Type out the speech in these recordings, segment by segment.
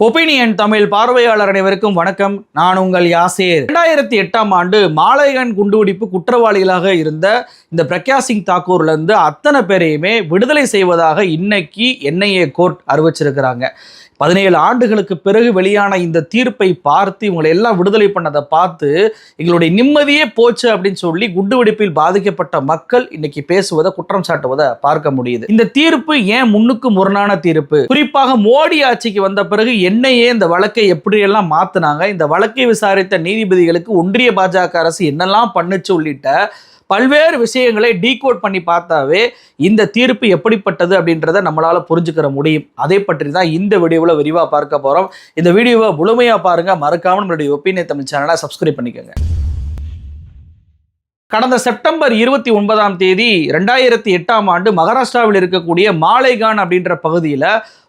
Opinion Tamil பார்வையாளர் அனைவருக்கும் வணக்கம். நான் உங்கள் யாசேர். இரண்டாயிரத்தி எட்டாம் ஆண்டு மாலையன் குண்டுவெடிப்பு குற்றவாளிகளாக இருந்த இந்த பிரக்யா சிங் தாக்கூர்ல இருந்து அத்தனை பேரையுமே விடுதலை செய்வதாக இன்னைக்கு என்ஐஏ கோர்ட் அறிவிச்சிருக்கிறாங்க. பதினேழு ஆண்டுகளுக்கு பிறகு வெளியான இந்த தீர்ப்பை பார்த்து இவங்களை எல்லாம் விடுதலை பண்ணதை பார்த்து எங்களுடைய நிம்மதியே போச்சு அப்படின்னு சொல்லி குண்டுவெடிப்பில் பாதிக்கப்பட்ட மக்கள் இன்னைக்கு பேசுவதை குற்றம் சாட்டுவதை பார்க்க முடியுது. இந்த தீர்ப்பு ஏன் முன்னுக்கு முரணான தீர்ப்பு? குறிப்பாக மோடி ஆட்சிக்கு வந்த பிறகு என்னையே இந்த வழக்கை எப்படியெல்லாம் மாத்துனாங்க? இந்த வழக்கை விசாரித்த நீதிபதிகளுக்கு ஒன்றிய பாஜக அரசு என்னெல்லாம் பண்ணுச்சு உள்ளிட்ட பல்வேறு விஷயங்களை டீகோட் பண்ணி பார்த்தாவே இந்த தீர்ப்பு எப்படிப்பட்டது அப்படின்றத நம்மளால் புரிஞ்சுக்கிற முடியும். அதை பற்றி தான் இந்த வீடியோவில் விரிவாக பார்க்க போகிறோம் இந்த வீடியோவை முழுமையாக பாருங்க. மறக்காமல் நம்மளுடைய ஒப்பீனியன் தமிழ் சேனலை சப்ஸ்கிரைப் பண்ணிக்கோங்க. கடந்த செப்டம்பர் இருபத்தி ஒன்பதாம் தேதி ரெண்டாயிரத்தி எட்டாம் ஆண்டு மகாராஷ்டிராவில் இருக்கக்கூடிய மாலைகான் அப்படின்ற பகுதியில்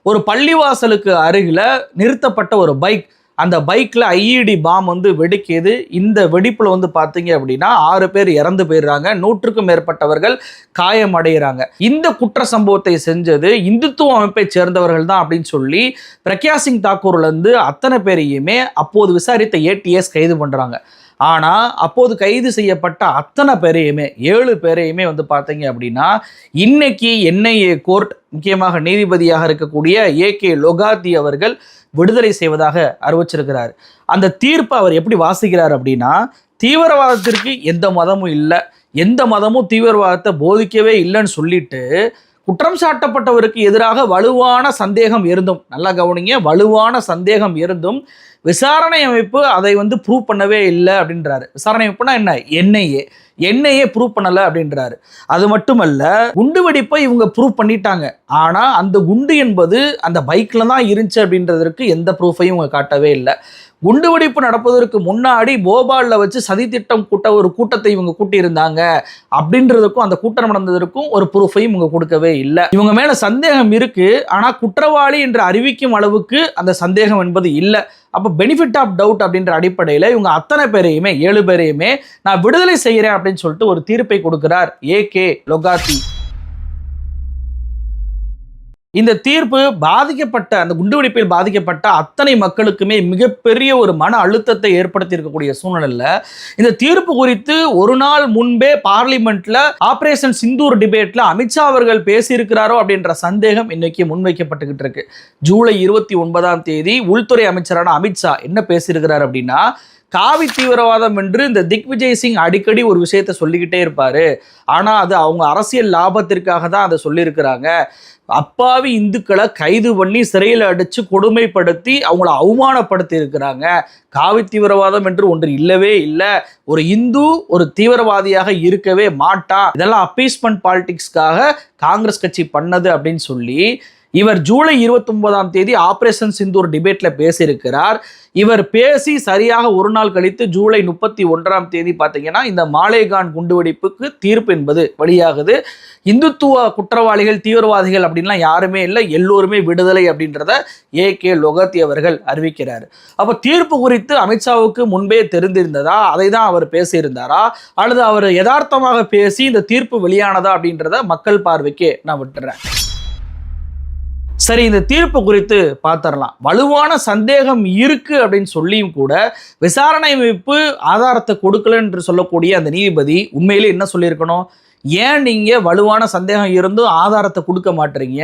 ஒரு பள்ளிவாசலுக்கு அருகில் நிறுத்தப்பட்ட ஒரு பைக் அந்த பைக்கில் ஐஇடி பாம் வந்து வெடிக்கிது. இந்த வெடிப்பில் வந்து பார்த்தீங்க அப்படின்னா ஆறு பேர் இறந்து போயிடுறாங்க. நூற்றுக்கும் மேற்பட்டவர்கள் காயமடைகிறாங்க. இந்த குற்ற சம்பவத்தை செஞ்சது இந்துத்துவ அமைப்பை சேர்ந்தவர்கள் தான் அப்படின்னு சொல்லி பிரக்யா சிங் தாக்கூர்லேருந்து அத்தனை பேரையுமே அப்போது விசாரித்த ஏடிஎஸ் கைது பண்ணுறாங்க ஆனால் அப்போது கைது செய்யப்பட்ட அத்தனை பேரையுமே ஏழு பேரையுமே வந்து பார்த்தீங்க அப்படின்னா இன்னைக்கு என்ஐஏ கோர்ட் முக்கியமாக நீதிபதியாக இருக்கக்கூடிய ஏ கே லொகாத்தி அவர்கள் விடுதலை செய்வதாக அறிவிச்சிருக்கிறார். அந்த தீர்ப்பை அவர் எப்படி வாசிக்கிறார் அப்படின்னா தீவிரவாதத்திற்கு எந்த மதமும் இல்லை எந்த மதமும் தீவிரவாதத்தை போதிக்கவே இல்லைன்னு சொல்லிட்டு குற்றம் சாட்டப்பட்டவருக்கு எதிராக வலுவான சந்தேகம் இருந்தும் நல்லா கவனிங்க வலுவான சந்தேகம் இருந்தும் விசாரணை அமைப்பு அதை வந்து ப்ரூவ் பண்ணவே இல்லை அப்படின்றாரு. விசாரணை அமைப்புனா என்ன? என்ஐஏ என்ஐஏ ப்ரூவ் பண்ணலை அப்படின்றாரு. அது மட்டுமல்ல குண்டு வெடிப்பை இவங்க ப்ரூவ் பண்ணிட்டாங்க. ஆனால் அந்த குண்டு என்பது அந்த பைக்கில் தான் இருந்துச்சு அப்படின்றதற்கு எந்த ப்ரூஃபையும் இவங்க காட்டவே இல்லை. குண்டுவெடிப்பு நடப்பதற்கு முன்னாடி போபாலில் வச்சு சதித்திட்டம் கூட்ட ஒரு கூட்டத்தை இவங்க கூட்டியிருந்தாங்க. அப்படின்றதுக்கும் அந்த கூட்டம் நடந்ததற்கும் ஒரு ப்ரூஃபையும் இவங்க கொடுக்கவே இல்லை. இவங்க மேலே சந்தேகம் இருக்குது ஆனால் குற்றவாளி என்று அறிவிக்கும் அளவுக்கு அந்த சந்தேகம் என்பது இல்லை. அப்போ பெனிஃபிட் ஆஃப் டவுட் அப்படின்ற அடிப்படையில் இவங்க அத்தனை பேரையுமே ஏழு பேரையுமே நான் விடுதலை செய்கிறேன் அப்படின்னு சொல்லிட்டு ஒரு தீர்ப்பை கொடுக்குறார் ஏ கே லொகாத்தி. இந்த தீர்ப்பு பாதிக்கப்பட்ட அந்த குண்டுவெடிப்பில் பாதிக்கப்பட்ட அத்தனை மக்களுக்குமே மிகப்பெரிய ஒரு மன அழுத்தத்தை ஏற்படுத்தி இருக்கக்கூடிய சூழ்நிலையில் இந்த தீர்ப்பு குறித்து ஒரு நாள் முன்பே பார்லிமெண்ட்ல ஆபரேஷன் சிந்தூர் டிபேட்ல அமித்ஷா அவர்கள் பேசியிருக்கிறாரோ அப்படின்ற சந்தேகம் இன்னைக்கு முன்வைக்கப்பட்டுக்கிட்டு இருக்கு. ஜூலை இருபத்தி ஒன்பதாம் தேதி உள்துறை அமைச்சரான அமித்ஷா என்ன பேசியிருக்கிறார் அப்படின்னா காவி தீவிரவாதம் என்று இந்த திக்விஜய் சிங் அடிக்கடி ஒரு விஷயத்த சொல்லிக்கிட்டே இருப்பாரு. ஆனா அது அவங்க அரசியல் லாபத்திற்காக தான் அதை சொல்லியிருக்கிறாங்க. அப்பாவி இந்துக்களை கைது பண்ணி சிறையில் அடித்து கொடுமைப்படுத்தி அவங்கள அவமானப்படுத்தி இருக்கிறாங்க காவி தீவிரவாதம் என்று ஒன்று இல்லவே இல்லை. ஒரு இந்து ஒரு தீவிரவாதியாக இருக்கவே மாட்டா. இதெல்லாம் அப்பீஸ்மெண்ட் பாலிடிக்ஸ்க்காக காங்கிரஸ் கட்சி பண்ணது அப்படின்னு சொல்லி இவர் ஜூலை இருபத்தி ஒன்பதாம் தேதி ஆபரேஷன் சிந்தூர் டிபேட்ல பேசியிருக்கிறார். இவர் பேசி சரியாக ஒரு நாள் கழித்து ஜூலை முப்பத்தி ஒன்றாம் தேதி பார்த்தீங்கன்னா இந்த மாலேகான் குண்டுவெடிப்புக்கு தீர்ப்பு என்பது வெளியாகுது. இந்துத்துவ குற்றவாளிகள் தீவிரவாதிகள் அப்படின்லாம் யாருமே இல்லை. எல்லோருமே விடுதலை அப்படின்றத ஏ கே லொகத்தி அவர்கள் அறிவிக்கிறார். அப்போ தீர்ப்பு குறித்து அமித்ஷாவுக்கு முன்பே தெரிந்திருந்ததா? அதை தான் அவர் பேசியிருந்தாரா? அல்லது அவர் யதார்த்தமாக பேசி இந்த தீர்ப்பு வெளியானதா அப்படின்றத மக்கள் பார்வைக்கு நான் விட்டுறேன். சரி இந்த தீர்ப்பு குறித்து பார்த்துடலாம். வலுவான சந்தேகம் இருக்கு அப்படின்னு சொல்லியும் கூட விசாரணை அமைப்பு ஆதாரத்தை கொடுக்கல என்று சொல்லக்கூடிய அந்த நீதிபதி உண்மையிலே என்ன சொல்லியிருக்கணும்? ஏன் நீங்கள் வலுவான சந்தேகம் இருந்தும் ஆதாரத்தை கொடுக்க மாட்டுறீங்க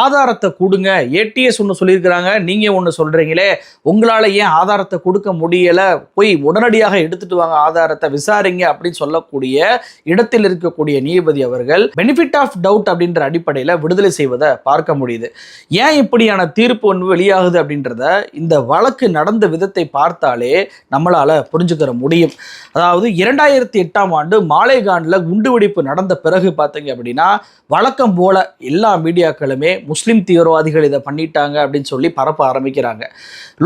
ஆதாரத்தை கொடுங்க. ஏடிஎஸ் ஒன்று சொல்லியிருக்கிறாங்க. நீங்கள் ஒன்று சொல்கிறீங்களே உங்களால் ஏன் ஆதாரத்தை கொடுக்க முடியலை? போய் உடனடியாக எடுத்துட்டு வாங்க. ஆதாரத்தை விசாரிங்க அப்படின்னு சொல்லக்கூடிய இடத்தில் இருக்கக்கூடிய நீதிபதி அவர்கள் பெனிஃபிட் ஆஃப் டவுட் அப்படின்ற அடிப்படையில் விடுதலை செய்வதை பார்க்க முடியுது. ஏன் இப்படியான தீர்ப்பு ஒன்று வெளியாகுது அப்படின்றத இந்த வழக்கு நடந்த விதத்தை பார்த்தாலே நம்மளால் புரிஞ்சுக்கிற முடியும். அதாவது இரண்டாயிரத்தி எட்டாம் ஆண்டு மாலேகானில் குண்டுவெடிப்பு நடந்த பிறகு பார்த்தீங்க அப்படின்னா வழக்கம் போல எல்லா மீடியாக்களுமே முஸ்லீம் தீவிரவாதிகள் இதை பண்ணிட்டாங்க அப்படின்னு சொல்லி பரப்ப ஆரம்பிக்கிறாங்க.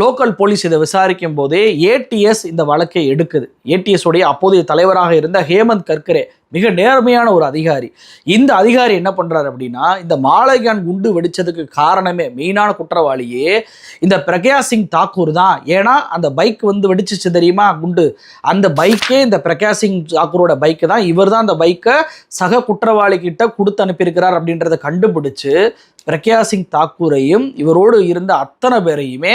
லோக்கல் போலீஸ் இதை விசாரிக்கும் போதே ஏடிஎஸ் இந்த வழக்கை எடுக்குது. ஏடிஎஸ் உடைய அப்போதைய தலைவராக இருந்த ஹேமந்த் கர்கரே மிக நேர்மையான ஒரு அதிகாரி. இந்த அதிகாரி என்ன பண்ணுறாரு அப்படின்னா இந்த மாலைகான் குண்டு வெடிச்சதுக்கு காரணமே மெயினான குற்றவாளியே இந்த பிரக்யா சிங் தாக்கூர் தான். ஏன்னா அந்த பைக் வந்து வெடிச்சிச்சு தெரியுமா குண்டு? அந்த பைக்கே இந்த பிரக்யா சிங் தாக்கூரோட பைக்கு தான். இவர் தான் அந்த பைக்கை சக குற்றவாளி கிட்ட கொடுத்து அனுப்பியிருக்கிறார் அப்படின்றத கண்டுபிடிச்சு பிரக்யா சிங் தாக்கூரையும் இவரோடு இருந்த அத்தனை பேரையுமே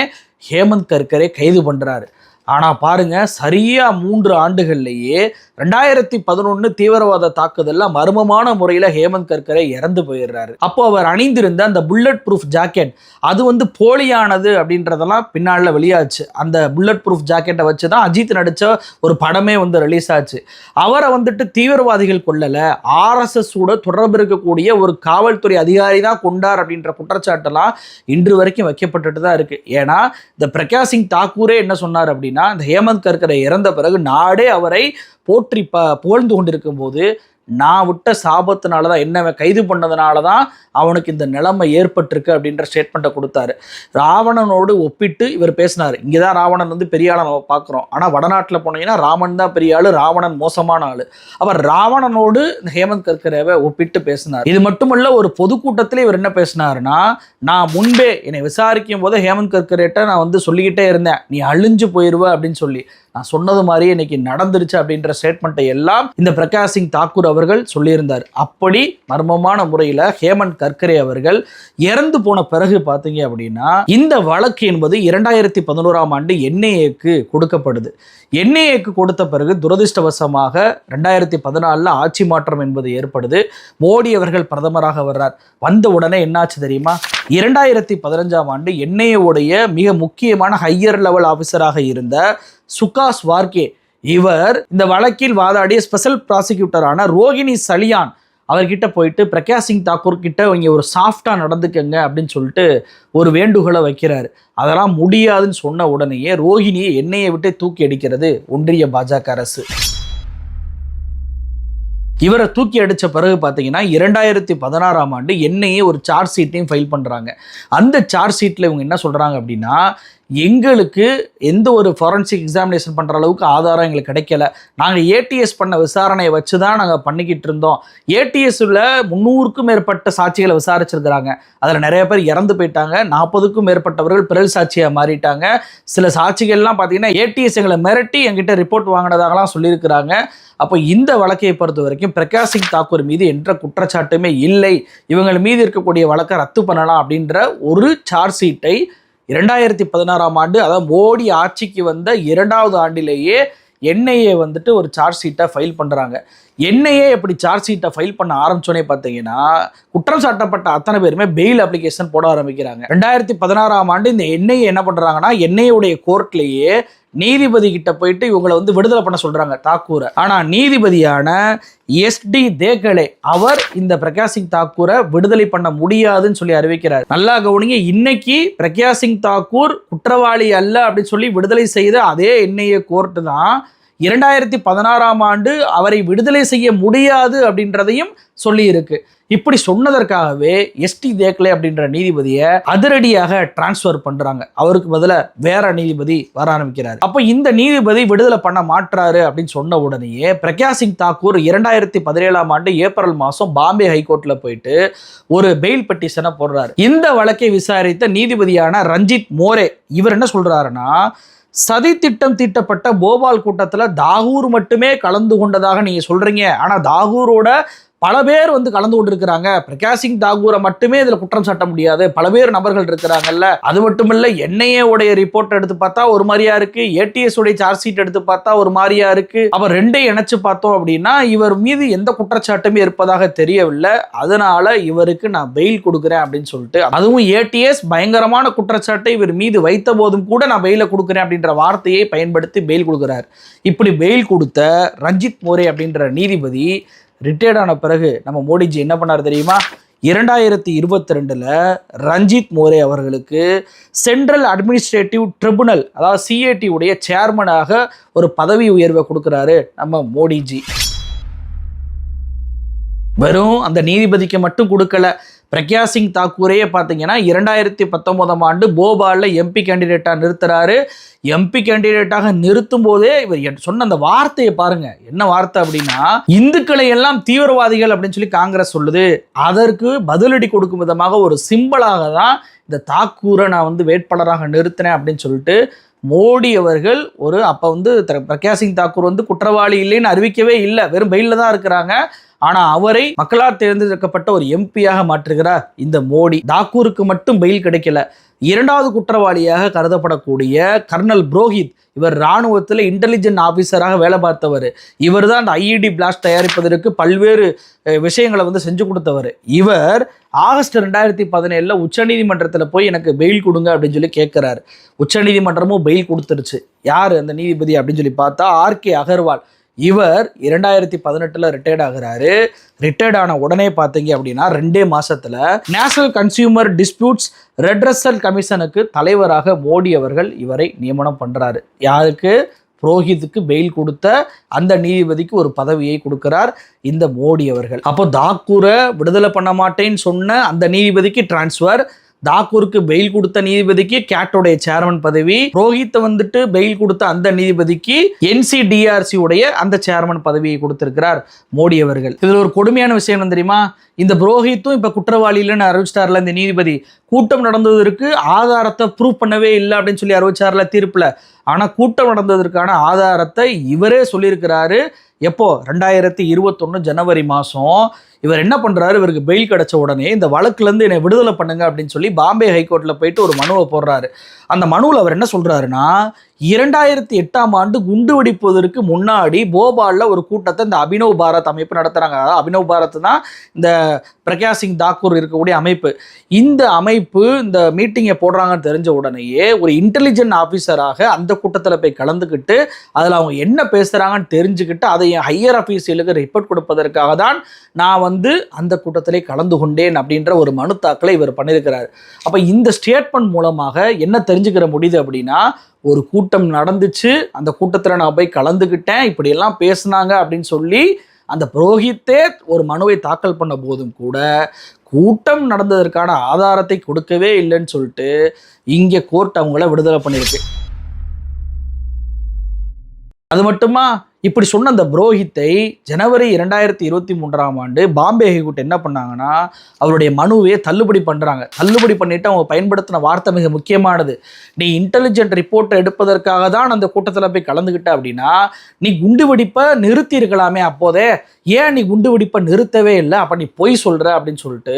ஹேமந்த் கர்கரே கைது பண்ணுறாரு ஆனால் பாருங்க சரியா மூன்று ஆண்டுகள்லேயே ரெண்டாயிரத்தி பதினொன்று தீவிரவாத தாக்குதலில் மர்மமான முறையில் ஹேமந்த் கர்கரே இறந்து போயிடுறாரு. அப்போ அவர் அணிந்திருந்த அந்த புல்லட் ப்ரூஃப் ஜாக்கெட் அது வந்து போலியானது அப்படின்றதெல்லாம் பின்னால் வெளியாச்சு. அந்த புல்லட் ப்ரூஃப் ஜாக்கெட்டை வச்சு தான் அஜித் நடித்த ஒரு படமே வந்து ரிலீஸ் ஆச்சு. அவரை வந்துட்டு தீவிரவாதிகள் கொள்ளலை ஆர்எஸ்எஸ் கூட தொடர்பு இருக்கக்கூடிய ஒரு காவல்துறை அதிகாரி தான் கொண்டார் அப்படின்ற குற்றச்சாட்டெல்லாம் இன்று வரைக்கும் வைக்கப்பட்டுட்டு தான் இருக்குது ஏன்னா இந்த பிரகாஷ் சிங் தாக்கூரே என்ன சொன்னார் அப்படின்னா இந்த ஹேமந்த் கர்கரை இறந்த பிறகு நாடே அவரை போற்றி ப புகழ்ந்து கொண்டிருக்கும் போது நான் விட்ட சாபத்தினால தான் என்ன கைது பண்ணதுனால தான் அவனுக்கு இந்த நிலைமை ஏற்பட்டிருக்கு அப்படின்ற ஸ்டேட்மெண்ட்டை கொடுத்தாரு. ராவணனோடு ஒப்பிட்டு இவர் பேசினார். இங்கே தான் ராவணன் வந்து பெரிய ஆளை நம்ம பார்க்குறோம். ஆனால் வடநாட்டில் போனீங்கன்னா ராமன் தான் பெரிய ஆள் ராவணன் மோசமான ஆள். அவர் ராவணனோடு ஹேமந்த் கர்கரேவை ஒப்பிட்டு பேசினார். இது மட்டுமல்ல ஒரு பொதுக்கூட்டத்தில் இவர் என்ன பேசினாருன்னா நான் முன்பே என்னை விசாரிக்கும் போது ஹேமந்த் கர்கரேட்ட நான் வந்து சொல்லிக்கிட்டே இருந்தேன். நீ அழிஞ்சு போயிடுவ அப்படின்னு சொல்லி. நான் சொன்னது மாதிரியே இன்னைக்கு நடந்துருச்சு அப்படின்ற ஸ்டேட்மெண்ட்டை எல்லாம் இந்த பிரகாஷ் சிங் தாக்கூர் அவர்கள் சொல்லியிருந்தார். அப்படி மர்மமான முறையில் ஹேமந்த் கர்கரே அவர்கள் இறந்து போன பிறகு பார்த்தீங்க அப்படின்னா இந்த வழக்கு என்பது இரண்டாயிரத்தி பதினோராம் ஆண்டு என்ஐஏக்கு கொடுக்கப்படுது. என்ஐஏக்கு கொடுத்த பிறகு துரதிருஷ்டவசமாக ரெண்டாயிரத்தி பதினாலில் ஆட்சி மாற்றம் என்பது ஏற்படுது. மோடி அவர்கள் பிரதமராக வர்றார். வந்த உடனே என்னாச்சு தெரியுமா? இரண்டாயிரத்தி பதினஞ்சாம் ஆண்டு என்ஐஏவுடைய மிக முக்கியமான ஹையர் லெவல் ஆஃபீஸராக இருந்த சுகாஸ் வார்கே. இவர் இந்த வழக்கில் வாதாடிய ஸ்பெஷல் ப்ராசிக்யூட்டரான ரோஹிணி சலியான் அவர்கிட்ட போயிட்டு பிரகாஷ் சிங் தாக்கூர் கிட்ட இங்கே ஒரு சாஃப்டாக நடந்துக்கங்க அப்படின்னு சொல்லிட்டு ஒரு வேண்டுகோளை வைக்கிறாரு. அதெல்லாம் முடியாதுன்னு சொன்ன உடனேயே ரோஹிணியை எண்ணெயை விட்டு தூக்கி அடிக்கிறது ஒன்றிய பாஜக அரசு. இவரை தூக்கி அடித்த பிறகு பார்த்தீங்கன்னா இரண்டாயிரத்தி பதினாறாம் ஆண்டு என்னையே ஒரு சார்ஜ் ஷீட்டையும் ஃபைல் பண்ணுறாங்க அந்த சார்ஜ் ஷீட்டில் இவங்க என்ன சொல்கிறாங்க அப்படின்னா எங்களுக்கு எந்த ஒரு ஃபாரன்சிக் எக்ஸாமினேஷன் பண்ணுற அளவுக்கு ஆதாரம் எங்களுக்கு கிடைக்கல. நாங்கள் ஏடிஎஸ் பண்ண விசாரணையை வச்சு தான் நாங்கள் பண்ணிக்கிட்டு இருந்தோம். ஏடிஎஸ்ல முந்நூறுக்கும் மேற்பட்ட சாட்சிகளை விசாரிச்சிருக்கிறாங்க. அதில் நிறைய பேர் இறந்து போயிட்டாங்க. நாற்பதுக்கும் மேற்பட்டவர்கள் பிறல் சாட்சியாக மாறிட்டாங்க. சில சாட்சிகள்லாம் பார்த்தீங்கன்னா ஏடிஎஸ் எங்களை மிரட்டி எங்கிட்ட ரிப்போர்ட் வாங்கினதாகலாம் சொல்லியிருக்கிறாங்க. அப்போ இந்த வழக்கை பொறுத்த வரைக்கும் பிரகாஷ் சிங் தாக்கூர் மீது என்ற குற்றச்சாட்டுமே இல்லை. இவங்கள் மீது இருக்கக்கூடிய வழக்கை ரத்து பண்ணலாம் அப்படின்ற ஒரு சார்ஜ் ஷீட்டை இரண்டாயிரத்தி பதினாறாம் ஆண்டு அதாவது மோடி ஆட்சிக்கு வந்த இரண்டாவது ஆண்டிலேயே என்ஐஏ வந்துட்டு ஒரு சார்ஜ் ஷீட்டை ஃபைல் பண்ணுறாங்க என்ஐஏ எப்படி சார்ஜ் ஷீட்டை ஃபைல் பண்ண ஆரம்பிச்சோன்னே பார்த்தீங்கன்னா குற்றம் சாட்டப்பட்ட அத்தனை பேருமே பெயில் அப்ளிகேஷன் போட ஆரம்பிக்கிறாங்க. ரெண்டாயிரத்தி பதினாறாம் ஆண்டு இந்த என்ஐஏ என்ன பண்ணுறாங்கன்னா என்ஐஏடைய கோர்ட்லேயே நீதிபதி கிட்ட போயிட்டு இவங்களை வந்து விடுதலை பண்ண சொல்றாங்க தாக்கூரை. ஆனா நீதிபதியான எஸ்டி தேகலே அவர் இந்த பிரகாஷ் சிங் தாக்கூரை விடுதலை பண்ண முடியாதுன்னு சொல்லி அறிவிக்கிறார். நல்லா கவனிங்க இன்னைக்கு பிரகாஷ் சிங் தாக்கூர் குற்றவாளி அல்ல அப்படின்னு சொல்லி விடுதலை செய்த அதே என்ஐஏ கோர்ட்டு தான் இரண்டாயிரத்தி பதினாறாம் ஆண்டு அவரை விடுதலை செய்ய முடியாது அப்படின்றதையும் சொல்லியிருக்கு. இப்படி சொன்னதற்காகவே எஸ்டி தேக்லே அப்படின்ற நீதிபதியை அதிரடியாக டிரான்ஸ்ஃபர் பண்றாங்க. அவருக்கு பதிலாக வேற நீதிபதி வர ஆரம்பிக்கிறார். அப்போ இந்த நீதிபதி விடுதலை பண்ண மாற்றாரு அப்படின்னு சொன்ன உடனேயே பிரகாஷ் சிங் தாக்கூர் இரண்டாயிரத்தி பதினேழாம் ஆண்டு ஏப்ரல் மாதம் பாம்பே ஹைகோர்ட்ல போயிட்டு ஒரு பெயில் பெட்டிஷனை போடுறாரு. இந்த வழக்கை விசாரித்த நீதிபதியான ரஞ்சித் மோரே இவர் என்ன சொல்றாருன்னா சதி திட்டம் தீட்டப்பட்ட போபால் கூட்டத்தில் தாகூர் மட்டுமே கலந்து கொண்டதாக நீங்கள் சொல்கிறீங்க ஆனால் தாகூரோட பல பேர் வந்து கலந்து கொண்டிருக்கிறாங்க. பிரகாஷ் சிங் தாகூரை மட்டுமே இதுல குற்றம் சாட்ட முடியாது. பல பேர் நபர்கள் இருக்கிறாங்கல்ல. அது மட்டும் இல்ல என்ஐஏ உடைய ரிப்போர்ட் எடுத்து பார்த்தா ஒரு மாதிரியா இருக்கு. ஏடிஎஸ் உடைய சார்ஜ் ஷீட் எடுத்து பார்த்தா ஒரு மாதிரியா இருக்கு. அப்ப ரெண்டையும் இணைச்சு பார்த்தோம் அப்படின்னா இவர் மீது எந்த குற்றச்சாட்டுமே இருப்பதாக தெரியவில்லை. அதனால இவருக்கு நான் பெயில் கொடுக்குறேன் அப்படின்னு சொல்லிட்டு அதுவும் ஏடிஎஸ் பயங்கரமான குற்றச்சாட்டை இவர் மீது வைத்த போதும் கூட நான் பெயில கொடுக்குறேன் அப்படின்ற வார்த்தையை பயன்படுத்தி பெயில் கொடுக்குறார். இப்படி பெயில் கொடுத்த ரஞ்சித் மோரே அப்படின்ற நீதிபதி ரிட்டையர்ட் ஆன பிறகு நம்ம மோடிஜி என்ன பண்ணார் தெரியுமா? இரண்டாயிரத்தி இருபத்தி ரெண்டில் ரஞ்சித் மோரே அவர்களுக்கு சென்ட்ரல் அட்மினிஸ்ட்ரேட்டிவ் ட்ரிபுனல் அதாவது சிஏடி உடைய சேர்மனாக ஒரு பதவி உயர்வை கொடுக்குறாரு நம்ம மோடிஜி. வெறும் அந்த நீதிபதிக்கு மட்டும் கொடுக்கல பிரக்யா சிங் தாக்கூரையே பார்த்தீங்கன்னா இரண்டாயிரத்தி பத்தொன்பதாம் ஆண்டு போபாலில் எம்பி கேண்டிடேட்டாக நிறுத்துறாரு. எம்பி கேண்டிடேட்டாக நிறுத்தும் போதே இவர் சொன்ன அந்த வார்த்தையை பாருங்க. என்ன வார்த்தை அப்படின்னா இந்துக்களை எல்லாம் தீவிரவாதிகள் அப்படின்னு சொல்லி காங்கிரஸ் சொல்லுது. அதற்கு பதிலடி கொடுக்கும் விதமாக ஒரு சிம்பிளாக தான் இந்த தாக்கூரை நான் வந்து வேட்பாளராக நிறுத்தினேன் அப்படின்னு சொல்லிட்டு மோடி அவர்கள் ஒரு அப்போ வந்து பிரக்யா சிங் தாக்கூர் வந்து குற்றவாளி இல்லைன்னு அறிவிக்கவே இல்லை. வெறும் பெயிலில் தான் இருக்கிறாங்க. ஆனால் அவரை மக்களால் தேர்ந்தெடுக்கப்பட்ட ஒரு எம்பியாக மாற்றுகிறார் இந்த மோடி. தாக்கூருக்கு மட்டும் பெயில் கிடைக்கல. இரண்டாவது குற்றவாளியாக கருதப்படக்கூடிய கர்னல் புரோஹித் இவர் ராணுவத்தில் இன்டெலிஜென்ட் ஆஃபீஸராக வேலை பார்த்தவர். இவர் தான் அந்த ஐஇடி பிளாஸ்ட் தயாரிப்பதற்கு பல்வேறு விஷயங்களை வந்து செஞ்சு கொடுத்தவர். இவர் ஆகஸ்ட் ரெண்டாயிரத்தி பதினேழில் உச்சநீதிமன்றத்தில் போய் எனக்கு பெயில் கொடுங்க அப்படின்னு சொல்லி கேட்குறாரு. உச்சநீதிமன்றமும் பெயில் கொடுத்துருச்சு. யார் அந்த நீதிபதி அப்படின்னு சொல்லி பார்த்தா ஆர்கே அகர்வால். இவர் இரண்டாயிரத்தி பதினெட்டில் ரிட்டையர்ட் ஆகுறாரு. ரிட்டையர்ட் ஆன உடனே பார்த்தீங்க அப்படின்னா ரெண்டே மாசத்துல நேஷனல் கன்சியூமர் டிஸ்பியூட்ஸ் ரெட்ரஸல் கமிஷனுக்கு தலைவராக மோடி அவர்கள் இவரை நியமனம் பண்றாரு. யாருக்கு? புரோஹித்துக்கு பெயில் கொடுத்த அந்த நீதிபதிக்கு ஒரு பதவியை கொடுக்கிறார் இந்த மோடி அவர்கள். அப்போ தாக்கூரை விடுதலை பண்ண மாட்டேன்னு சொன்ன அந்த நீதிபதிக்கு டிரான்ஸ்ஃபர் தாக்கூருக்கு பெயில் கொடுத்த நீதிபதிக்கு கேட்டோடைய சேர்மன் பதவி ரோஹித் வந்துட்டு பெயில் கொடுத்த அந்த நீதிபதிக்கு என்சிடிஆர்சி உடைய அந்த சேர்மன் பதவியை கொடுத்திருக்கிறார் மோடி அவர்கள். இதுல ஒரு கொடுமையான விஷயம் என்ன தெரியுமா? இந்த புரோஹித்தும் இப்ப குற்றவாளி இல்லைன்னு அறிவிச்சிட்டார்ல இந்த நீதிபதி. கூட்டம் நடந்ததற்கு ஆதாரத்தை ப்ரூவ் பண்ணவே இல்லை அப்படின்னு சொல்லி அறிவிச்சார்ல தீர்ப்புல. ஆனா கூட்டம் நடந்ததற்கான ஆதாரத்தை இவரே சொல்லியிருக்கிறாரு. எப்போ? ரெண்டாயிரத்தி இருபத்தொன்னு ஜனவரி மாசம். இவர் என்ன பண்ணுறாரு இவருக்கு பெயில் கிடச்ச உடனே இந்த வழக்குலேருந்து என்னை விடுதலை பண்ணுங்க அப்படின்னு சொல்லி பாம்பே ஹைகோர்ட்டில் போயிட்டு ஒரு மனுவை போடுறாரு. அந்த மனுவில் அவர் என்ன சொல்கிறாருன்னா இரண்டாயிரத்தி எட்டாம் ஆண்டு குண்டு வெடிப்பதற்கு முன்னாடி போபாலில் ஒரு கூட்டத்தை இந்த அபினவ் பாரத் அமைப்பு நடத்துகிறாங்க அதாவது அபினவ் பாரத் தான் இந்த பிரகாஷ் சிங் தாக்கூர் இருக்கக்கூடிய அமைப்பு. இந்த அமைப்பு இந்த மீட்டிங்கை போடுறாங்கன்னு தெரிஞ்ச உடனேயே ஒரு இன்டெலிஜென்ட் ஆஃபீஸராக அந்த கூட்டத்தில் போய் கலந்துக்கிட்டு அதில் அவங்க என்ன பேசுகிறாங்கன்னு தெரிஞ்சுக்கிட்டு அதை என் ஹையர் அஃபீஸியலுக்கு ரிப்போர்ட் கொடுப்பதற்காக தான் நான் வந்து அந்த கூட்டத்திலே கலந்து கொண்டேன் அப்படின்ற ஒரு மனு தாக்கலை இவர் பண்ணியிருக்கிறார். அப்போ இந்த ஸ்டேட்மெண்ட் மூலமாக என்ன தெரிஞ்சுக்கிற முடியுது அப்படின்னா ஒரு கூட்டம் நடந்துச்சு அந்த கூட்டத்தில் நான் போய் கலந்துக்கிட்டேன் இப்படியெல்லாம் பேசுனாங்க அப்படின்னு சொல்லி அந்த புரோஹித்தே ஒரு மனுவை தாக்கல் பண்ண போதும் கூட கூட்டம் நடந்ததற்கான ஆதாரத்தை கொடுக்கவே இல்லைன்னு சொல்லிட்டு இங்கே கோர்ட் அவங்கள விடுதலை பண்ணியிருக்கு. அது மட்டுமா? இப்படி சொன்ன அந்த புரோஹித்தை ஜனவரி இரண்டாயிரத்தி இருபத்தி மூன்றாம் ஆண்டு பாம்பே ஹைகோர்ட் என்ன பண்ணாங்கன்னா அவருடைய மனுவை தள்ளுபடி பண்ணுறாங்க தள்ளுபடி பண்ணிட்டு அவங்க பயன்படுத்தின வார்த்தை மிக முக்கியமானது. நீ இன்டெலிஜென்ட் ரிப்போர்ட்டை எடுப்பதற்காக தான் அந்த கூட்டத்தில் போய் கலந்துக்கிட்ட அப்படின்னா நீ குண்டு வெடிப்பை நிறுத்தி இருக்கலாமே அப்போதே. ஏன் நீ குண்டு வெடிப்பை நிறுத்தவே இல்லை? அப்போ நீ பொய் சொல்கிற அப்படின்னு சொல்லிட்டு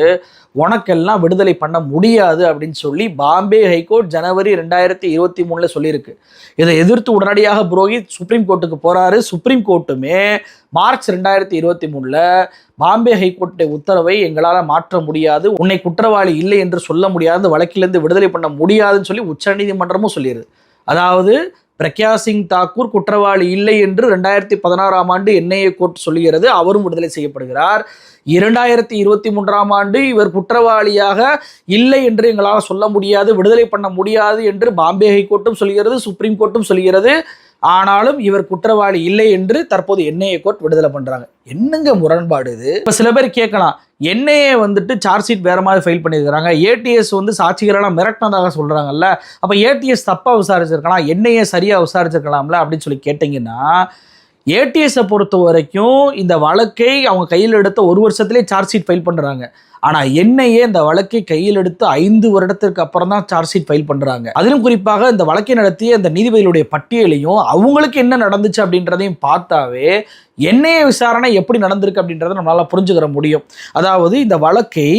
உனக்கெல்லாம் விடுதலை பண்ண முடியாது அப்படின்னு சொல்லி பாம்பே ஹைகோர்ட் ஜனவரி ரெண்டாயிரத்தி இருபத்தி மூணில் சொல்லியிருக்கு. இதை எதிர்த்து உடனடியாக புரோஹித் சுப்ரீம் கோர்ட்டுக்கு போகிறாரு சுப்ரீம் கோர்ட்டுமே மார்ச் ரெண்டாயிரத்தி இருபத்தி மூணில் பாம்பே ஹைகோர்ட்டுடைய உத்தரவை எங்களால் மாற்ற முடியாது உன்னை குற்றவாளி இல்லை என்று சொல்ல முடியாது வழக்கிலிருந்து விடுதலை பண்ண முடியாதுன்னு சொல்லி உச்சநீதிமன்றமும் சொல்லிடுது அதாவது பிரக்யா சிங் தாக்கூர் குற்றவாளி இல்லை என்று ரெண்டாயிரத்தி பதினாறாம் ஆண்டு என்ஐஏ கோர்ட் சொல்லுகிறது அவரும் விடுதலை செய்யப்படுகிறார். இரண்டாயிரத்தி இருபத்தி மூன்றாம் ஆண்டு இவர் குற்றவாளியாக இல்லை என்று எங்களால் சொல்ல முடியாது விடுதலை பண்ண முடியாது என்று பாம்பே ஹைகோர்ட்டும் சொல்கிறது சுப்ரீம் கோர்ட்டும் சொல்கிறது ஆனாலும் இவர் குற்றவாளி இல்லை என்று தற்போது என்ஐஏ கோர்ட் விடுதலை பண்றாங்க. என்னங்க முரண்பாடு இது? இப்ப சில பேர் கேட்கலாம். என்ஐஏ வந்துட்டு சார்ஜ் ஷீட் வேற மாதிரி ஃபைல் பண்ணியிருக்கிறாங்க. ஏடிஎஸ் வந்து சாட்சிகளெல்லாம் மிரட்டினதாக சொல்றாங்கல்ல. அப்ப ஏடிஎஸ் தப்பா விசாரிச்சிருக்கலாம். என்ஐஏ சரியா விசாரிச்சிருக்கலாம்ல அப்படின்னு சொல்லி கேட்டீங்கன்னா ஏடிஎஸை பொறுத்த வரைக்கும் இந்த வழக்கை அவங்க கையில் எடுத்த ஒரு வருஷத்துலேயே சார்ஜ் ஷீட் ஃபைல் பண்ணுறாங்க ஆனால் என்னையே இந்த வழக்கை கையில் எடுத்து ஐந்து வருடத்திற்கு அப்புறம் தான் சார்ஜ் ஷீட் ஃபைல் பண்ணுறாங்க அதிலும் குறிப்பாக இந்த வழக்கை நடத்திய இந்த நீதிபதிகளுடைய பட்டியலையும் அவங்களுக்கு என்ன நடந்துச்சு அப்படின்றதையும் பார்த்தாவே என்னைய விசாரணை எப்படி நடந்திருக்கு அப்படின்றத நம்மளால் புரிஞ்சுக்கிற முடியும். அதாவது இந்த வழக்கை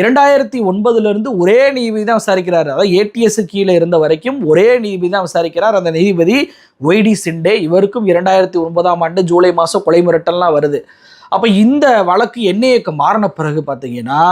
இரண்டாயிரத்தி ஒன்பதுலேருந்து ஒரே நீதிபதி தான் விசாரிக்கிறார். அதாவது ஏடிஎஸ் கீழே இருந்த வரைக்கும் ஒரே நீதிபதி தான் விசாரிக்கிறார். அந்த நீதிபதி ஒய்டி சிண்டே. இவருக்கும் இரண்டாயிரத்தி ஒன்பதாம் ஆண்டு ஜூலை மாதம் கொலை மிரட்டல்லாம் வருது. அப்போ இந்த வழக்கு என்ஐஏக்கு மாறின பிறகு பார்த்தீங்கன்னா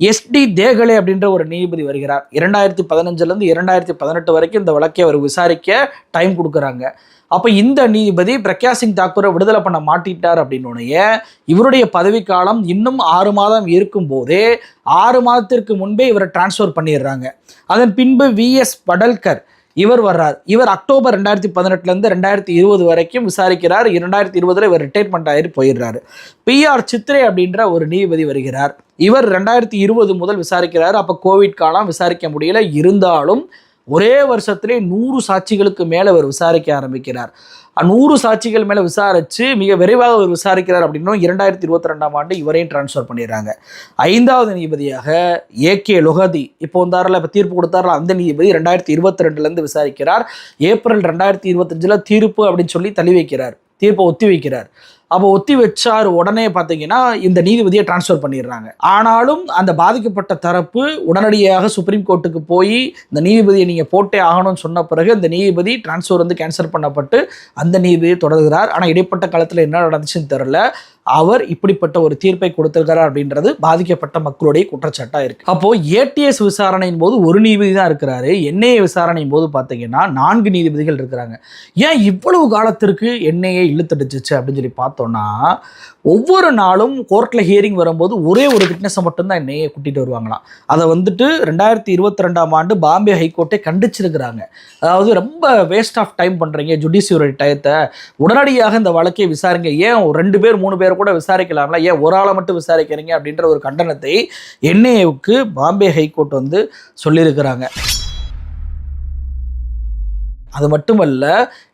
எஸ்டி தேகலே அப்படின்ற ஒரு நீதிபதி வருகிறார். இரண்டாயிரத்தி பதினஞ்சுலேருந்து இரண்டாயிரத்தி பதினெட்டு வரைக்கும் இந்த வழக்கை அவர் விசாரிக்க டைம் கொடுக்குறாங்க. அப்போ இந்த நீதிபதி பிரக்யா சிங் தாக்கூரை விடுதலை பண்ண மாட்டிட்டார் அப்படின்னோடனே இவருடைய பதவிக்காலம் இன்னும் ஆறு மாதம் இருக்கும் போதே ஆறு மாதத்திற்கு முன்பே இவரை டிரான்ஸ்ஃபர் பண்ணிடுறாங்க. அதன் பின்பு விஎஸ் படல்கர் இவர் வர்றார். இவர் அக்டோபர் ரெண்டாயிரத்தி பதினெட்டுலேருந்து ரெண்டாயிரத்தி இருபது வரைக்கும் விசாரிக்கிறார். இரண்டாயிரத்தி இருபதில் இவர் ரிட்டைர்மெண்ட் ஆகி போயிடுறாரு. பிஆர் சித்ரே அப்படின்ற ஒரு நீதிபதி வருகிறார். இவர் ரெண்டாயிரத்தி இருபது முதல் விசாரிக்கிறார். அப்போ கோவிட் காலம் விசாரிக்க முடியல. இருந்தாலும் ஒரே வருஷத்திலே நூறு சாட்சிகளுக்கு மேலே அவர் விசாரிக்க ஆரம்பிக்கிறார். நூறு சாட்சிகள் மேலே விசாரித்து மிக விரைவாக அவர் விசாரிக்கிறார் அப்படின்னும் இரண்டாயிரத்தி இருபத்தி ரெண்டாம் ஆண்டு இவரையும் டிரான்ஸ்ஃபர் பண்ணிடுறாங்க. ஐந்தாவது நீதிபதியாக ஏகே லொஹதி இப்போ வந்தாரில் இப்போ தீர்ப்பு கொடுத்தாரில் அந்த நீதிபதி ரெண்டாயிரத்தி இருபத்தி ரெண்டுலேருந்து விசாரிக்கிறார். ஏப்ரல் ரெண்டாயிரத்தி இருபத்தஞ்சில் தீர்ப்பு அப்படின்னு சொல்லி தள்ளி வைக்கிறார். தீர்ப்பை ஒத்தி வைக்கிறார். அப்போ ஒத்தி வச்சார் உடனே பார்த்தீங்கன்னா இந்த நீதிபதியை டிரான்ஸ்ஃபர் பண்ணிடுறாங்க. ஆனாலும் அந்த பாதிக்கப்பட்ட தரப்பு உடனடியாக சுப்ரீம் கோர்ட்டுக்கு போய் இந்த நீதிபதியை நீங்கள் போட்டே ஆகணும்னு சொன்ன பிறகு இந்த நீதிபதி டிரான்ஸ்ஃபர் வந்து கேன்சல் பண்ணப்பட்டு அந்த நீதிபதியை தொடர்கிறார். ஆனால் இடைப்பட்ட காலத்தில் என்ன நடந்துச்சுன்னு தெரில அவர் இப்படிப்பட்ட ஒரு தீர்ப்பை கொடுத்திருக்கிறார் அப்படின்றது பாதிக்கப்பட்ட மக்களுடைய குற்றச்சாட்டாக இருக்கு. அப்போ ஏடிஎஸ் விசாரணையின் போது ஒரு நீதிபதி தான் இருக்கிறாரு என்ஐஏ விசாரணையின் போது பார்த்தீங்கன்னா நான்கு நீதிபதிகள் இருக்கிறாங்க. ஏன் இவ்வளவு காலத்திற்கு என்ஐஏ இழுத்தடிச்சிச்சு அப்படின்னு சொல்லி பார்த்தோம்னா ஒவ்வொரு நாளும் கோர்ட்டில் ஹியரிங் வரும்போது ஒரே ஒரு விட்னஸை மட்டும்தான் என்ஐஏ கூட்டிகிட்டு வருவாங்களாம். அதை வந்துட்டு ரெண்டாயிரத்தி இருபத்தி ரெண்டாம் ஆண்டு பாம்பே ஹைகோர்ட்டை கண்டிச்சிருக்கிறாங்க. அதாவது ரொம்ப வேஸ்ட் ஆஃப் டைம் பண்ணுறீங்க ஜுடிஷியரி டயத்தை. உடனடியாக இந்த வழக்கை விசாரிங்க. ஏன் ஒரு ரெண்டு பேர் மூணு பேர் கூட விசாரிக்கலாம்ல. ஏன் ஒரு ஆளை மட்டும் விசாரிக்கிறீங்க அப்படின்ற ஒரு கண்டனத்தை என்ஐஏவுக்கு பாம்பே ஹைகோர்ட் வந்து சொல்லியிருக்கிறாங்க. அது மட்டுமல்ல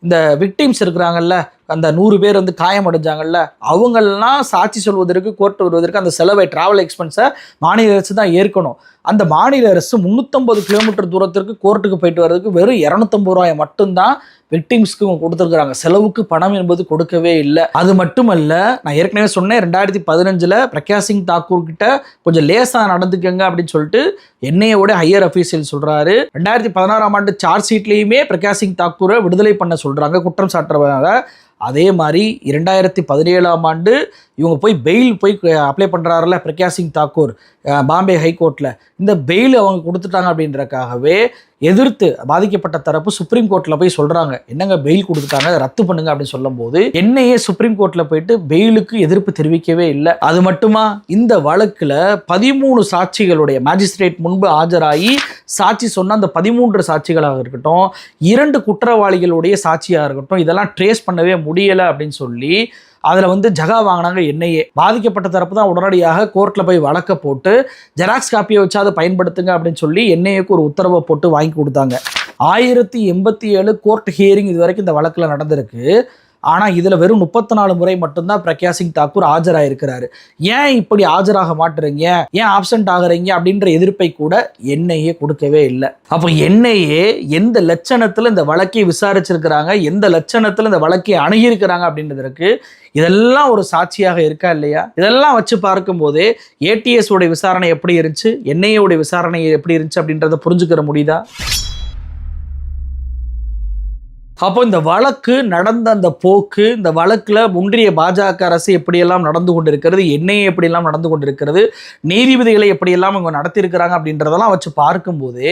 இந்த விக்டிம்ஸ் இருக்கிறாங்கல்ல அந்த நூறு பேர் வந்து காயம் அடைஞ்சாங்கல்ல அவங்கெல்லாம் சாட்சி சொல்வதற்கு கோர்ட் வருவதற்கு அந்த செலவை ட்ராவல் எக்ஸ்பென்ஸை மாநில அரசு தான் ஏற்கணும். அந்த மாநில அரசு முந்நூற்றம்பது கிலோமீட்டர் தூரத்திற்கு கோர்ட்டுக்கு போயிட்டு வர்றதுக்கு வெறும் இரநூத்தம்பது ரூபாய் மட்டும்தான் விக்டிம்ஸ்க்கு கொடுத்துருக்குறாங்க. செலவுக்கு பணம் என்பது கொடுக்கவே இல்லை. அது மட்டுமல்ல நான் ஏற்கனவே சொன்னேன் ரெண்டாயிரத்தி பதினஞ்சில் பிரகாஷ் சிங் தாக்கூர் கிட்ட கொஞ்சம் லேசாக நடந்துக்கங்க அப்படின்னு சொல்லிட்டு என்னையோட ஹையர் அஃபீஷியல் சொல்கிறாரு ரெண்டாயிரத்தி பதினாறாம் ஆண்டு சார்ஜ் ஷீட்லேயுமே பிரகாஷ் சிங் தாக்கூரை விடுதலை பண்ண சொல்கிறாங்க குற்றம் சாட்டுறவங்க. அதே மாதிரி இரண்டாயிரத்தி பதினேழாம் ஆண்டு இவங்க போய் பெயில் போய் அப்ளை பண்ணுறாருல பிரக்யா சிங் தாக்கூர் பாம்பே ஹைகோர்ட்டில் இந்த பெயில் அவங்க கொடுத்துட்டாங்க அப்படின்றக்காகவே எதிர்த்து பாதிக்கப்பட்ட தரப்பு சுப்ரீம் கோர்ட்டில் போய் சொல்கிறாங்க என்னங்க பெயில் கொடுத்துட்டாங்க? ரத்து பண்ணுங்க அப்படின்னு சொல்லும்போது என்னையே சுப்ரீம் கோர்ட்டில் போயிட்டு பெயிலுக்கு எதிர்ப்பு தெரிவிக்கவே இல்லை. அது மட்டுமா? இந்த வழக்கில் பதிமூணு சாட்சிகளுடைய மேஜிஸ்ட்ரேட் முன்பு ஆஜராகி சாட்சி சொன்ன அந்த பதிமூன்று சாட்சிகளாக இருக்கட்டும் இரண்டு குற்றவாளிகளுடைய சாட்சியாக இருக்கட்டும் இதெல்லாம் ட்ரேஸ் பண்ணவே முடியலை அப்படின்னு சொல்லி அதில் வந்து ஜகா வாங்கினாங்க என்னையே பாதிக்கப்பட்ட தரப்பு தான் உடனடியாக கோர்ட்டில் போய் வழக்க போட்டு ஜெராக்ஸ் காப்பியை வச்சு அதை பயன்படுத்துங்க அப்படின்னு சொல்லி என்ஐஏக்கு ஒரு உத்தரவை போட்டு வாங்கி கொடுத்தாங்க. ஆயிரத்தி எண்பத்தி ஏழு கோர்ட் ஹியரிங் இது வரைக்கும் இந்த வழக்கில் நடந்திருக்கு. ஆனால் இதில் வெறும் முப்பத்தி நாலு முறை மட்டும்தான் பிரக்யா சிங் தாக்கூர் ஆஜராயிருக்கிறாரு. ஏன் இப்படி ஆஜராக மாட்டுறீங்க? ஏன் ஆப்சண்ட் ஆகுறீங்க? அப்படின்ற எதிர்ப்பை கூட என்ஐஏ கொடுக்கவே இல்லை. அப்போ என்ஐஏ எந்த லட்சணத்தில் இந்த வழக்கை விசாரிச்சிருக்கிறாங்க? எந்த லட்சணத்தில் இந்த வழக்கை அணுகியிருக்கிறாங்க அப்படின்றதற்கு இதெல்லாம் ஒரு சாட்சியாக இருக்கா இல்லையா? இதெல்லாம் வச்சு பார்க்கும்போதே ஏடிஎஸ் உடைய விசாரணை எப்படி இருந்துச்சு? என்ஐஏ உடைய விசாரணை எப்படி இருந்துச்சு அப்படின்றத புரிஞ்சுக்கிற முடியுதா? அப்போ இந்த வழக்கு நடந்த அந்த போக்கு இந்த வழக்கில் முன்றிய பாஜக அரசு எப்படியெல்லாம் நடந்து கொண்டிருக்கிறது என்னையே எப்படியெல்லாம் நடந்து கொண்டிருக்கிறது நீதிபதிகளை எப்படியெல்லாம் இவங்க நடத்தியிருக்கிறாங்க அப்படின்றதெல்லாம் வச்சு பார்க்கும்போது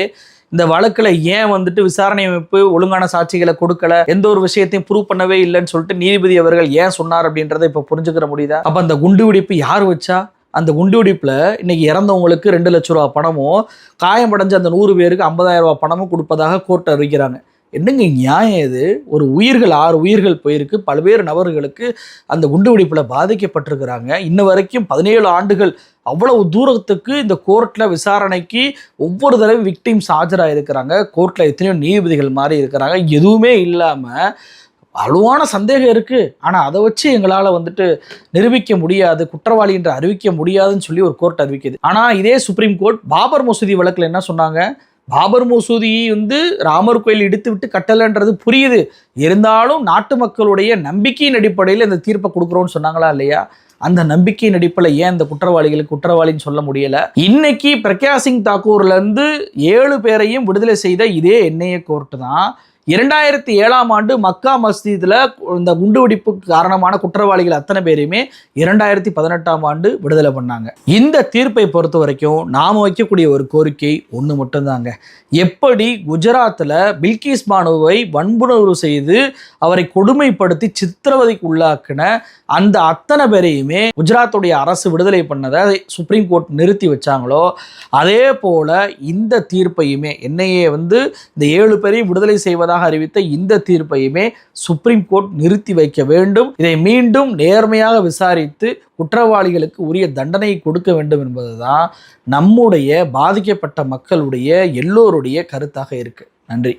இந்த வழக்கில் ஏன் வந்துட்டு விசாரணை அமைப்பு ஒழுங்கான சாட்சிகளை கொடுக்கல எந்த ஒரு விஷயத்தையும் ப்ரூவ் பண்ணவே இல்லைன்னு சொல்லிட்டு நீதிபதி அவர்கள் ஏன் சொன்னார் அப்படின்றத இப்போ புரிஞ்சுக்கிற முடியுதா? அப்போ அந்த குண்டு வெடிப்பு யார் வச்சா? அந்த குண்டு வெடிப்பில் இன்னைக்கு இறந்தவங்களுக்கு ரெண்டு லட்ச ரூபா பணமும் காயமடைஞ்ச அந்த நூறு பேருக்கு ஐம்பதாயிரம் ரூபா பணமும் கொடுப்பதாக கோர்ட் அறிவிக்கிறாங்க. என்னங்க நியாயம் இது? ஒரு உயிர்கள் ஆறு உயிர்கள் போயிருக்கு. பல்வேறு நபர்களுக்கு அந்த குண்டுவெடிப்பில் பாதிக்கப்பட்டிருக்கிறாங்க. இன்ன வரைக்கும் பதினேழு ஆண்டுகள் அவ்வளவு தூரத்துக்கு இந்த கோர்ட்டில் விசாரணைக்கு ஒவ்வொரு தடவை விக்டிம்ஸ் ஆஜராக இருக்கிறாங்க கோர்ட்டில் எத்தனையோ நீதிபதிகள் மாதிரி இருக்கிறாங்க. எதுவுமே இல்லாமல் வலுவான சந்தேகம் இருக்குது ஆனால் அதை வச்சு எங்களால் வந்துட்டு நிரூபிக்க முடியாது குற்றவாளி என்று அறிவிக்க முடியாதுன்னு சொல்லி ஒரு கோர்ட் அறிவிக்குது. ஆனால் இதே சுப்ரீம் கோர்ட் பாபர் மசூதி வழக்கில் என்ன சொன்னாங்க? பாபர் மசூதியை வந்து ராமர் கோயில் இடித்து விட்டு கட்டலைன்றது புரியுது. இருந்தாலும் நாட்டு மக்களுடைய நம்பிக்கையின் அடிப்படையில் இந்த தீர்ப்பை கொடுக்குறோன்னு சொன்னாங்களா இல்லையா? அந்த நம்பிக்கையின் அடிப்படையில் ஏன் இந்த குற்றவாளிகளுக்கு குற்றவாளின்னு சொல்ல முடியல? இன்னைக்கு பிரக்யா சிங் தாக்கூர்லேருந்து ஏழு பேரையும் விடுதலை செய்த இதே என்ஐஏ கோர்ட்டு தான். இரண்டாயிரத்தி ஏழாம் ஆண்டு மக்கா மஸ்ஜிதில் இந்த குண்டுவெடிப்பு காரணமான குற்றவாளிகள் அத்தனை பேரையுமே இரண்டாயிரத்தி பதினெட்டாம் ஆண்டு விடுதலை பண்ணாங்க. இந்த தீர்ப்பை பொறுத்த வரைக்கும் நாம் வைக்கக்கூடிய ஒரு கோரிக்கை ஒன்று மட்டும்தாங்க. எப்படி குஜராத்தில் பில்கிஸ் பானுவை வன்புணர்வு செய்து அவரை கொடுமைப்படுத்தி சித்திரவதைக்கு உள்ளாக்கின அந்த அத்தனை பேரையுமே குஜராத்துடைய அரசு விடுதலை பண்ணதை சுப்ரீம் கோர்ட் நிறுத்தி வச்சாங்களோ அதே போல இந்த தீர்ப்பையுமே என்னையே வந்து இந்த ஏழு பேரையும் விடுதலை செய்வதாக செய்வதாக அறிவித்த இந்த தீர்ப்பையுமே சுப்ரீம் கோர்ட் நிறுத்தி வைக்க வேண்டும். இதை மீண்டும் நேர்மையாக விசாரித்து குற்றவாளிகளுக்கு உரிய தண்டனை கொடுக்க வேண்டும் என்பதுதான் நம்முடைய பாதிக்கப்பட்ட மக்களுடைய எல்லோருடைய கருத்தாக இருக்கு. நன்றி.